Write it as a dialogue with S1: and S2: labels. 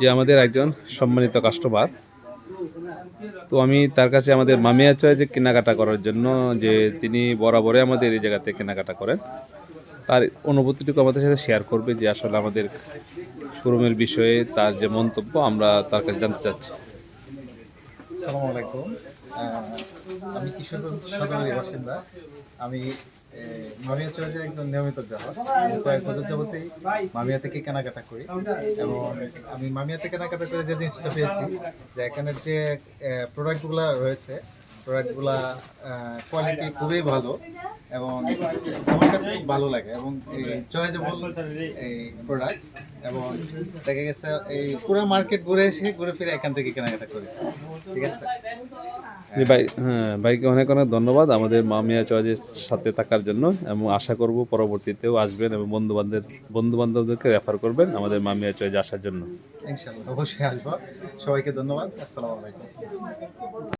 S1: যে আমাদের একজন সম্মানিত কাস্টমার তো আমি তার কাছে আমাদের মামিয়া চয় যে কেনাকাটা করার জন্য, যে তিনি বরাবরে আমাদের এই জায়গাতে কেনাকাটা করেন। তার অনুভূতিটুকু আমাদের সাথে শেয়ার করবে যে আসলে আমাদের শোরুমের বিষয়ে তার যে মন্তব্য, আমরা তার কাছে জানতে চাচ্ছি।
S2: আমি কিশোরগঞ্জ সদরের বাসিন্দা। আমি মামিয়া চৌধুরীর একদম নিয়মিত আমি কয়েক বছর যাবতেই মামিয়া থেকে কেনাকাটা করি। এবং আমি মামিয়াতে কেনাকাটা করে যে জিনিসটা পেয়েছি, যে এখানে যে প্রোডাক্টগুলো রয়েছে প্রোডাক্টগুলা কোয়ালিটি খুবই ভালো এবং আমার কাছে খুব ভালো লাগে এবং চয়েজেবল এই প্রোডাক্ট এবং দেখা গেছে এই পুরো মার্কেট ঘুরে এসে ঘুরে ফিরে এখান থেকে কেনাকাটা করেছি ঠিক আছে?
S1: ভাই হ্যাঁ ভাইকে অনেক অনেক ধন্যবাদ আমাদের মামিয়া চয়েজের সাথে থাকার জন্য এবং আশা করব পরবর্তীতেও আসবেন এবং বন্ধু বান্ধব বন্ধু বান্ধবদেরকে রেফার করবেন আমাদের মামিয়া চয়েজে আসার জন্য।
S2: ইনশাল্লাহ অবশ্যই আসব। সবাইকে ধন্যবাদ। আসসালামু আলাইকুম।